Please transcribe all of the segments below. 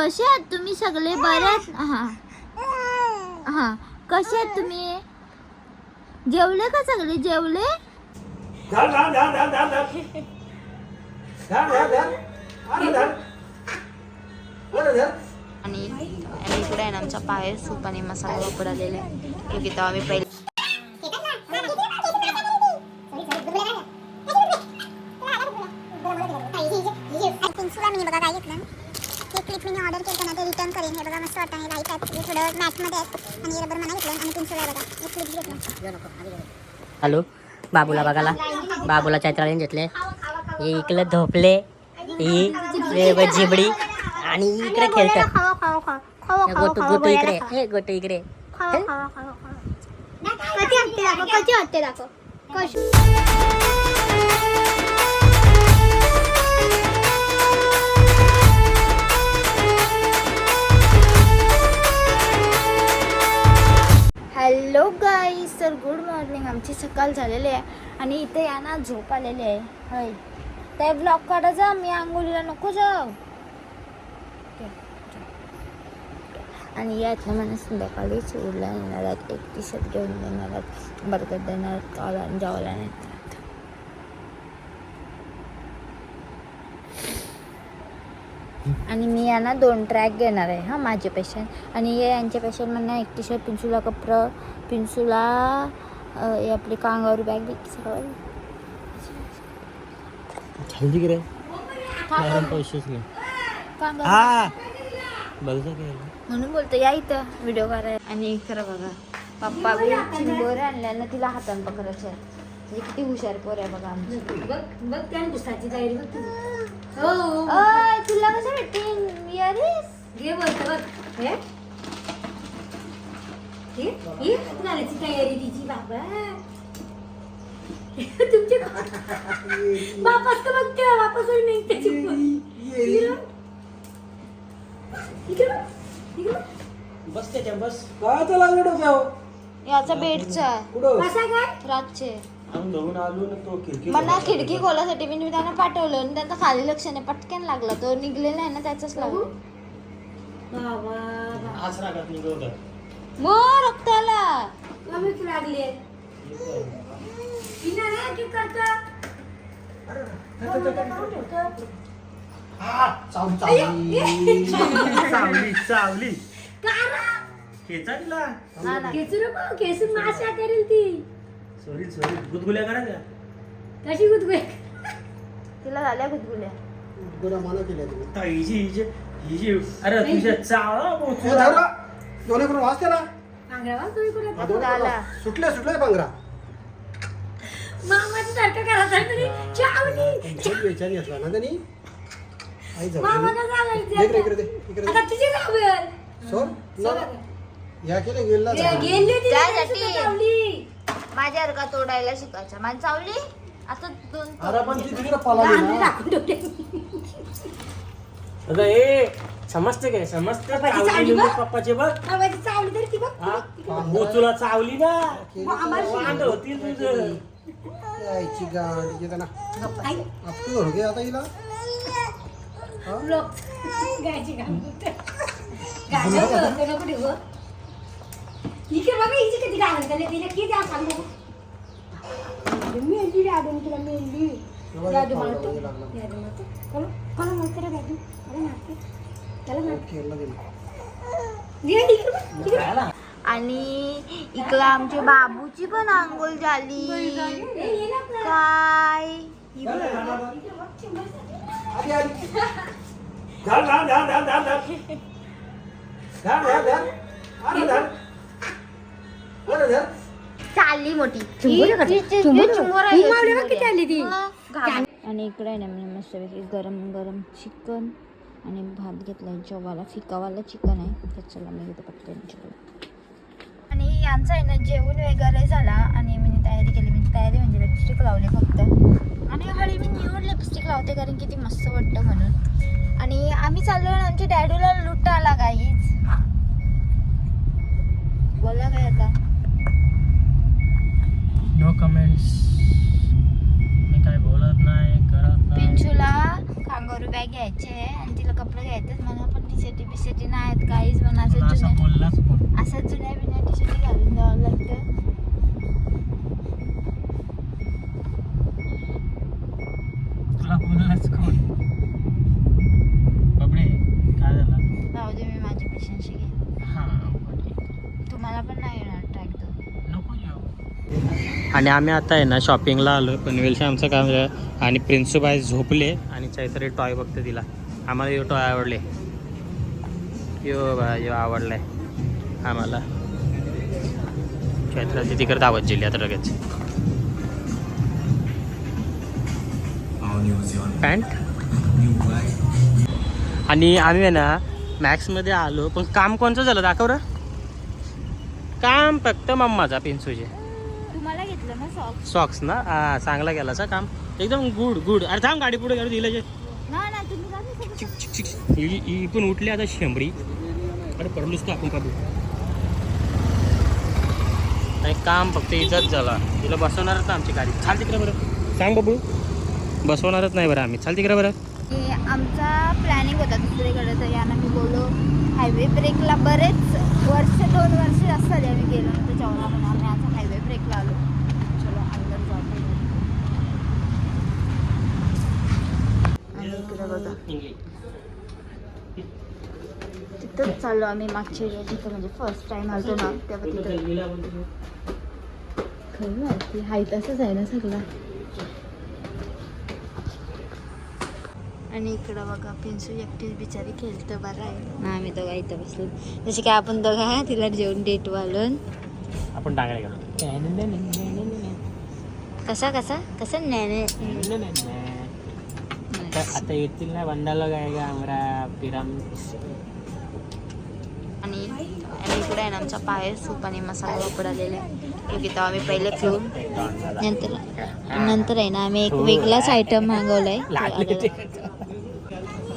कसे आहात तुम्ही सगळे? बरेच हां. हां. कसे आहात तुम्ही? जेवले का सगळे? जेवले? आणि इकडे आहे ना आमचा पाय सूप आणि मसाला उकडलेला आहे की तेव्हा आम्ही पहिले. हे बघा मस्त वाटतं. हे लाइट आहेत. हे थोडं मॅटमध्ये आहेत. आणि रबर घेतलं आणि बघा. एक क्लिप घेतलं. हॅलो? बाबूला बघायला. बाबूला चैत्रालीन घेतले. हे इकडे झोपले ही जिबडी. आणि इकडे खेळतात. गोटू गोटू इकडे. हे गोटू इकडे. कधी हत्ते दाखव. कशी? हॅलो गाईस तर गुड मॉर्निंग. आमची सकाळ झालेली आहे आणि इथे यांना झोप आलेली आहे. होय. ते ब्लॉक काढायचा मी आंघोळीला नको जाऊ. जा. आणि यातलं मला संध्याकाळी चिवडला येणार आहेत. एक टी शर्ट घेऊन देणार आहेत बर्गर देणार आहेत काला जेवायला नाही आणि मी यांना दोन ट्रॅक घेणार आहे हां माझे पेशंट आणि हे यांचे पेशंट म्हणणं शर्ट पिन्सूला कपडं पिन्सूला हे आपली कांगावर बॅग खाली रे पैसेच नाही म्हणून बोलतो या इथं व्हिडिओ करा आणि खरं बघा पप्पा बोर आणल्या ना तिला हातान पकडायचं म्हणजे किती हुशार पोर आहे बघा आमची बघ बघ त्या दिवसाची तयारी बघ तुला कसं भेटते इयरिंग घे बघ बघ. हे? हे? तयारी तिची बाबा. तुमचे वापस बघते वापस नाही त्याची बस त्याच्या बस. डोक्यावर? याचा बेडचा. कुठं? कसा काय? रातचे. आम्ही धुवून आलो ना तो खिडकी मला खिडकी खोलासाठी मी मी त्यांना पाठवलं आणि त्यांचा खाली लक्ष नाही पटकन लागला. तो निघलेला आहे ना त्याचाच लागला. आज रागात निघवलं मग रक्त आला चावली चावली. खेचा तिला हा ना. Sorry sorry. गुदगुल्या करायच्या कशी गुदगुल्या? तिला झाल्या गुदगुल्या. गुरा मला केल्या तुम्ही. आता हिची हिची हिची अरे तुझ्या चाळा पोहोचू धरा दोन्ही करून वाच त्याला. पांघरा वा पांघरा मामाचं सारखं करायचं बेचारी असला ना त्यांनी. मामा या केलं गेला गेली माझ्या अर्का तोडायला शिकायच्या मान चावली आता दोन अगं ए समजते काय? समजते. पप्पाचे म्हणजे बघ. चावली तरी ती बघ. हा? हो, चावली ना. तुझं. आता हिला? नको आमच्या बाबूची पण आंघोळ झाली काय ही बघ. आली आली धर धर धर धर धर धर धर धर धर अरे धर अरे धर चालली मोठी ही- ती- ती- ती चिंबोर आहे, चिंबोरी. हा, आणि इकडे आहे ना मी मस्तपैकी गरम गरम चिकन आणि भात घेतला जेवाला फिकावाला चिकन आहे. तर चला मी घेतो पटकन चिकन आणि यांचं आहे ना जेवण वगैरे झाला. आणि मी तयारी केली. मी तयारी म्हणजे लिपस्टिक लावली फक्त. आणि हळी मी न्यू लिपस्टिक लावते कारण की ती मस्त वाटतं म्हणून. आणि आम्ही चाललो आमच्या डॅडूला लुटायला काहीच बोला काय आता? नो कमेंट्स मी काय बोलत नाही करत नाही. पिंचूला कांगारू गौरी बॅग घ्यायची आहे आणि तिला कपडे घ्यायचे मला पण टी शर्टी बी शर्टी नाही आहेत काहीच पण असं असं बोललाच असं जुन्या बिन्या टी शर्टी घालून जावं लागतं तुला बोललाच कोण बापडे काय झालं जाऊ दे मी माझ्या पेशंटशी घेईन हा okay. तुम्हाला पण नाही येणार ट्रॅक तो नको येऊ आणि आम्ही आता आहे ना शॉपिंगला आलो. पनवेलचं आमचं काम झालं. आणि प्रिन्सूबाई झोपले आणि चैतरी टॉय बघते तिला. आम्हाला यो टॉय आवडले. यो बा यो आवडलाय. आम्हाला. चैत्राची तिकडे दावत गेली आता लगेच. पॅन्ट आणि आम्ही आहे ना मॅक्समध्ये आलो. पण काम कोणचं झालं? दाखवरं काम फक्त मम्माचा पिन्सूचे घेतलं ना सॉक्स सॉक्स ना? हा चांगला गेला सा काम. एकदम गुड गुड अरे थांब गाडी पुढे गाडी दिलं जे. ना ना तुम्ही का नाही चिक चिक चिक. ही ही पण उठली आता शेंबडी. अरे पडलोच तो आपण पाहू नाही काम फक्त इथंच झाला. तिला बसवणारच ना आमची गाडी. चाल तिकडे बरं. सांग बाबू. बसवणारच नाही बरं आम्ही. चाल तिकडे बरं. की आमचा प्लॅनिंग होता दुसरीकडे तर यानं मी बोललो हायवे ब्रेकला बरेच वर्ष दोन वर्ष जास्त झाले आम्ही गेलो नव्हतो जेवणा पण आम्ही आता हायवे ब्रेकला आलो चलो अंदर जातो आणि तिथंच चाललो आम्ही मागच्या वेळी. तिथं म्हणजे फर्स्ट टाइम आलतो ना तेव्हा तिथं. खरं माहिती हाय तसंच आहे ना सगळं. आणि इकडं बघा पिंसू एकटीच बिचारी खेळतं बरं आहे. ना आम्ही दोघा इथं बसलो. जसे काय आपण दोघा तिला जेवण डेट वालून आपण डांगऱ्या गेलो कसा कसा? कसा? नॅने आता येतील ना बंडाला काय का आमरा पिराम? आणि आणि इकडे आहे ना आमचा पाय सूप आणि मसाला वापर आलेला. आहे तो घेतो आम्ही पहिले पिऊन नंतर नंतर आहे ना आम्ही एक वेगळाच आयटम मागवलाय.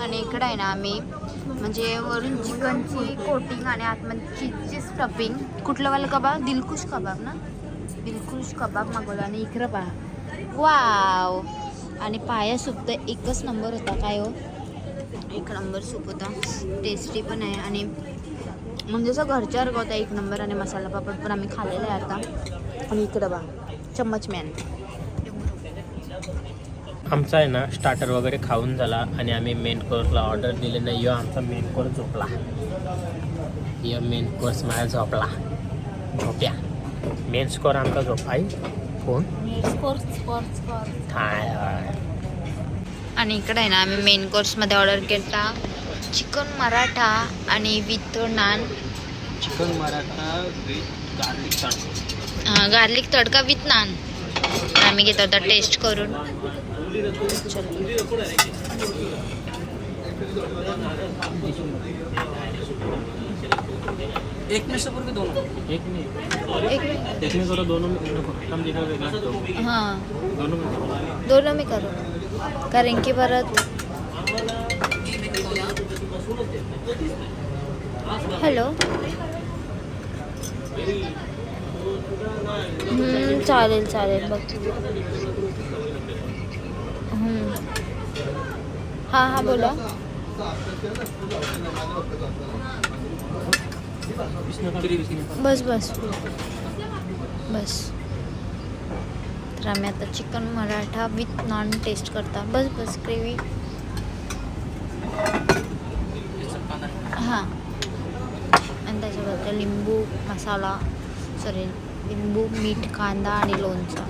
आणि इकडे आहे ना आम्ही म्हणजे वरून चिकनची कोटिंग आणि आतमध्ये चीजची स्टफिंग कुठलं वाला कबाब? दिलखुश कबाब ना? दिलखुश कबाब मागवला. आणि इकडं पहा. वाव आणि पाया सूप तर एकच नंबर होता. काय हो? एक नंबर सूप होता. टेस्टी पण आहे. आणि म्हणजे असं घरच्या होता एक नंबर आणि मसाला पापड पण आम्ही खाल्लेला आहे आता. आणि इकडं बा चम्मच मॅन आमचा आहे ना स्टार्टर वगैरे खाऊन झाला आणि आम्ही मेन कोर्सला ऑर्डर दिले नाही. यो आमचा मेन कोर्स झोपला. यो मेन कोर्स माझा झोपला. झोप्या. मेन स्कोर आमचा झोप आई कोण? हाय हाय. आणि इकडे आहे ना आम्ही मेन कोर्समध्ये ऑर्डर केला चिकन मराठा आणि with naan chicken Maratha with garlic garlic tadka with naan आम्ही घेतो आता टेस्ट करून. एक मिनिट दोन एक मिनिट. एक एक मिनिट. करो दोनों में नको कम दिखा वेगळा. हां. दोनों में दोन मी करू. कारण की परत हॅलो. हम्म, चालेल चालेल बघ. हम्म. हां हां बोला. बस बस. बस. तर आम्ही आता chicken Maratha with naan test करता. बस बस ग्रेव्ही हां. आणि त्याच्याबद्दल लिंबू मसाला सॉरी लिंबू मीठ कांदा आणि लोणचं.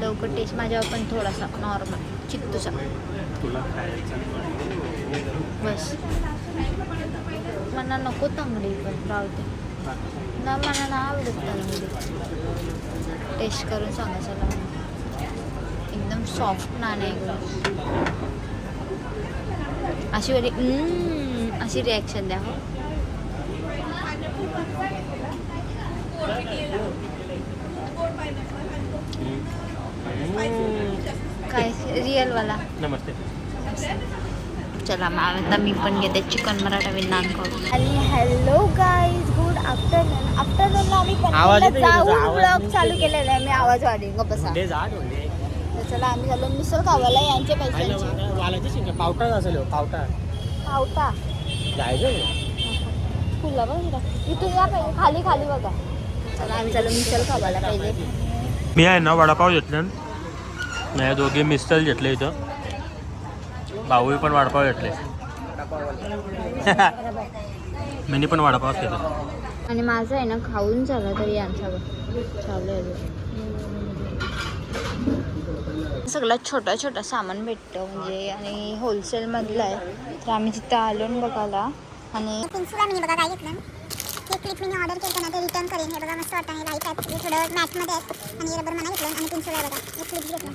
लवकर टेस्ट माझ्यावर पण थोडासा नॉर्मल चित्तूचा बस. मला नको तांगडी पण राहू दे. ना मला ना आवडत तांगडी. टेस्ट करून सांगा चला. एकदम सॉफ्ट नान आहे. अशी वाली "हम्म" अशी रिॲक्शन द्या हो. काय रिअलवाला नमस्ते. चला मग आता मी पण घेते चिकन मराठा विथ नान खाऊ आणि हॅलो गाईज गुड आफ्टरनून आफ्टरनूनला आम्ही? जाऊन आवाज ब्लॉग चालू केलेला आहे. मी आवाज वाढेन गं बसा. चला आम्ही झालो मिसळ पैशांची वालाची शिंग पावटा असेल पावटा पावटा. जायचं फुला बघ इथं. इथून या खाली खाली बघा. चला आम्ही झालो मिसळ खावायला पहिले. मी आहे ना वडापाव घेतले नाही दोघे मिस्टल घेतले इथं. भाऊ पण वडापाव घेतले. मी पण वडापाव घेतला. आणि माझं आहे ना खाऊन झालं तरी यांचा चालू आहे सगळं छोटा छोटा सामान भेटतं म्हणजे आणि होलसेलमधलं आहे. तर आम्ही तिथं आलो आणि बघायला. आणि बघा काय घेतलं? हे क्लिप मी ऑर्डर केलं ना ते रिटर्न करेन. हे बघा मस्त वाटतं हे लाइट आहेत हे थोडं मॅटमध्ये आहेत आणि रबर मला घेतलं. आणि पिंचूला बघा हे क्लिप घेतलं.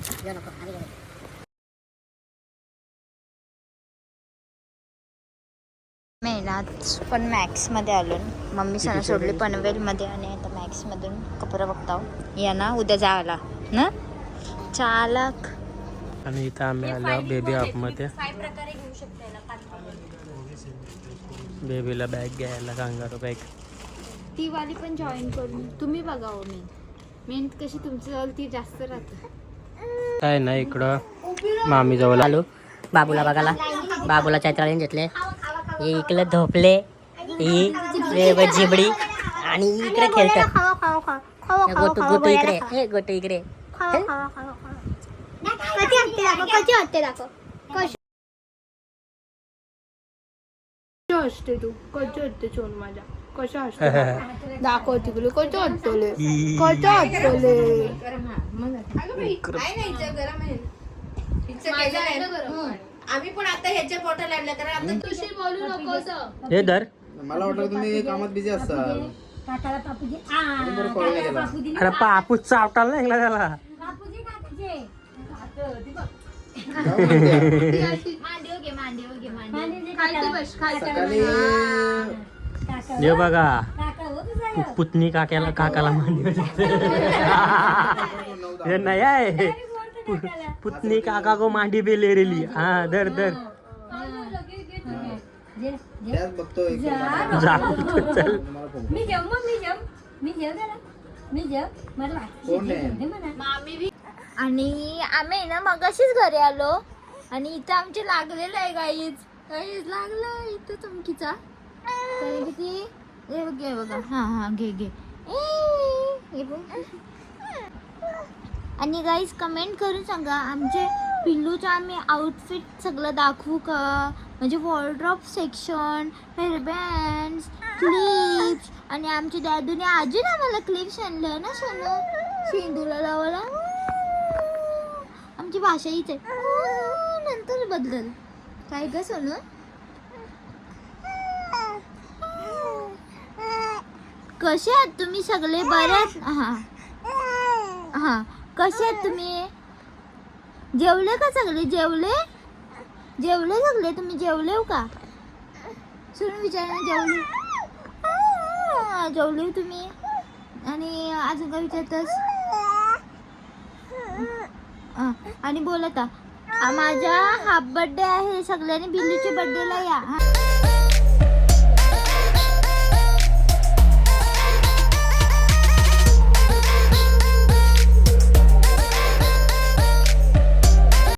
मेहनात पण मॅक्समध्ये आलो मम्मी सणा सोडली पनवेलमध्ये आणि आता मॅक्समधून कपडे बघताव. या ना उद्या जायला. ना? चालक. आणि इथं आम्ही आलो बेबी हॉपमध्ये बेबीला बॅग घ्यायला कांगारू बॅग ती वाली पण जॉईन करून. तुम्ही बघावं मेन मेन कशी तुमची जवळ ती जास्त राहते. काय ना इकडं. मामी जवळ आलो. बाबूला बघायला. बाबूला चैत्रालीने घेतले. हे इकडे झोपले ही रे जिबडी आणि इकडे खेळतात. गोटू गोटू इकडे हे गोटू इकडे. असते तू? कशी असते सोन माझ्या? कशा असते? दाखव तिकडे कशा वाटतले कशा वाटतले आम्ही पण आता ह्याच्या आणलं कारण आता तुझी बोलू नकोस हे धर. मला वाटलं तुम्ही कामात बिझी अरे पापूस चावटाल नाही लागला त्याला. मांडीव घे मांडीव घे मांडीव खालती बस खालती हे. बघा. पु- पुतणी काक्याला काकाला मांडी हे नाही आहे. पु- पुतणी काका को मांडी पे ले रेली हा. धर. एक जा. चल मी जेव मग मी जेव. मी जेव जरा मी जेव. मला आणि आम्ही ना मगाशीच घरी आलो. आणि इथं आमचे लागलेलं आहे गाईज गाईज लागलं इथं चमकीचा. किती? हे बघ हे बघा. हां हां घे घे. हे आणि गाईज कमेंट करून सांगा आमचे पिल्लूचं आम्ही आउटफिट सगळं दाखवू का? म्हणजे वॉर्ड्रॉप सेक्शन हेअरबँड्स क्लिप्स आणि आमच्या दादूने अजून आम्हाला क्लिप्स आणलं ना सोनं? शेंदूला लावायला. आमची भाषा हीच आहे. हो, नंतर बदलल. काय ग सोनू? कसे आहात तुम्ही सगळे? बऱ्याच हां. हां. कसे आहेत तुम्ही? जेवले का सगळे? जेवले? जेवले सगळे? तुम्ही जेवले हो का? सुन विचारा जेवले. जेवले हो तुम्ही. आणि अजून काय विचारतस? आणि बोलता माझा हाफ बर्थडे आहे सगळ्यांनी बिल्लूच्या बर्थडेला या. हा.